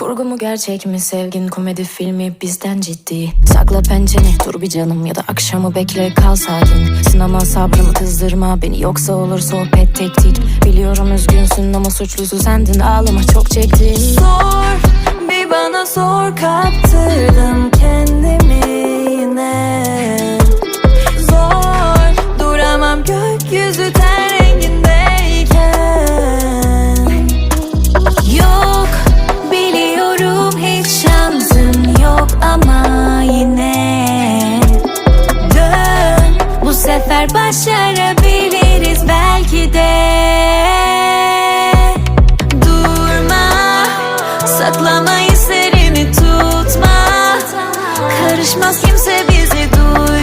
Kurgu mu gerçek mi sevgin komedi filmi bizden ciddi? Sakla pençeni dur bir canım ya da akşamı bekle kal sakin. Sinema sabrımı kızdırma beni yoksa olur sohbet tektik Biliyorum üzgünsün ama suçlusu sendin ağlama çok çektin. Sor bir bana sor kaptırdım kendimi sefer başarabiliriz belki de. Durma Saklama hislerini tutma. Karışmaz kimse bizi duymaz